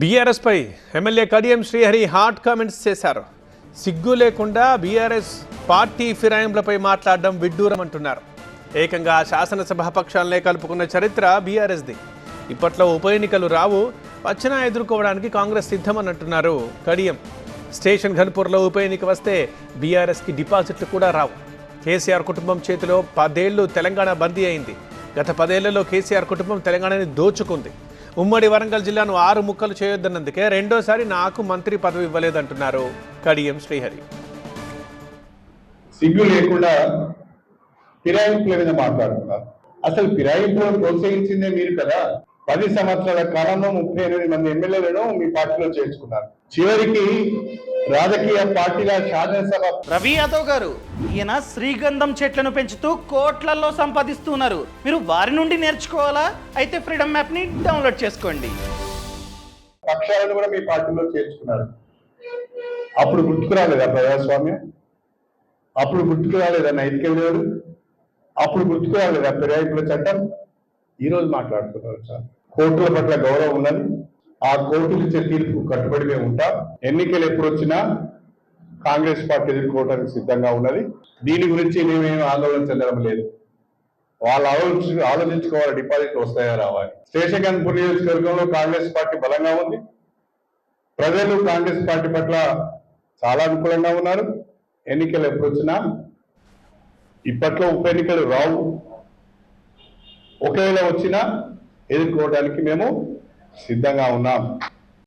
బీఆర్ఎస్పై MLA Kadiyam Srihari hot comments చేశారు. సిగ్గు లేకుండా బీఆర్ఎస్ పార్టీ ఫిరాయింపులపై మాట్లాడడం విడ్డూరం అంటున్నారు. ఏకంగా శాసనసభ పక్షాలనే కలుపుకున్న చరిత్ర బీఆర్ఎస్ది. ఇప్పట్లో ఉప ఎన్నికలు రావు వచ్చినా ఎదుర్కోవడానికి కాంగ్రెస్ సిద్ధమన్నట్టున్నారు కడియం. స్టేషన్ ఘన్పూర్లో ఉప ఎన్నిక వస్తే బీఆర్ఎస్కి డిపాజిట్లు కూడా రావు. కేసీఆర్ కుటుంబం చేతిలో పదేళ్ళు తెలంగాణ బందీ అయింది. గత పదేళ్ళలో కేసీఆర్ కుటుంబం తెలంగాణని దోచుకుంది. ఉమ్మడి వరంగల్ జిల్లాను ఆరు ముక్కలు చేయొద్దన్నందుకే రెండోసారి నాకు మంత్రి పదవి ఇవ్వలేదంటున్నారు కడియం శ్రీహరి. సిగ్గు లేకుండా ఫిరాయింపుల మీద మాట్లాడుతున్నారు. అసలు ఫిరాయింపులను ప్రోత్సహించిందే మీరు కదా? పది సంవత్సరాల కాలంలో ముప్పై ఎనిమిది మంది ఎమ్మెల్యేలను మీ పార్టీలో చేర్చుకున్నారు. చివరికి రాజకీయ పార్టీల శాసనసభ రవి యాదవ్ గారు ఈయన శ్రీగంధం చెట్లను పెంచుతూ కోట్లల్లో సంపాదిస్తున్నారు మీరు వారి నుండి నేర్చుకోవాలా? అయితే ఫ్రీడమ్ యాప్ని డౌన్లోడ్ చేసుకోండి. పక్షాలను కూడా మీ పార్టీలో చేర్చుకున్నారు. అప్పుడు గుర్తుకు రాలేదా ప్రజాస్వామ్యం? అప్పుడు గుర్తుకు రాలేదా నైతిక విలువలు? అప్పుడు గుర్తుకు రాలేదా ఫిరాయింపుల చట్టం? ఈ రోజు మాట్లాడుతున్నారు సార్. కోర్టుల పట్ల గౌరవం ఉన్నది ఆ కోర్టులు ఇచ్చే తీర్పు కట్టుబడి మేము ఉంటాం. ఎన్నికలు ఎప్పుడు వచ్చినా కాంగ్రెస్ పార్టీ ఎదుర్కోవడానికి సిద్ధంగా ఉన్నది. దీని గురించి మేమేం ఆందోళన చెందడం లేదు. వాళ్ళు ఆలోచించు ఆలోచించుకోవాలి డిపాజిట్ వస్తాయా రావాలి శేషగన్పూర్ నియోజకవర్గంలో కాంగ్రెస్ పార్టీ బలంగా ఉంది. ప్రజలు కాంగ్రెస్ పార్టీ పట్ల చాలా అనుకూలంగా ఉన్నారు. ఎన్నికలు ఎప్పుడు వచ్చినా ఇప్పట్లో ఉప ఎన్నికలు రావు. ఒకవేళ వచ్చినా ఎదుర్కోవడానికి మేము సిద్ధంగా ఉన్నాం.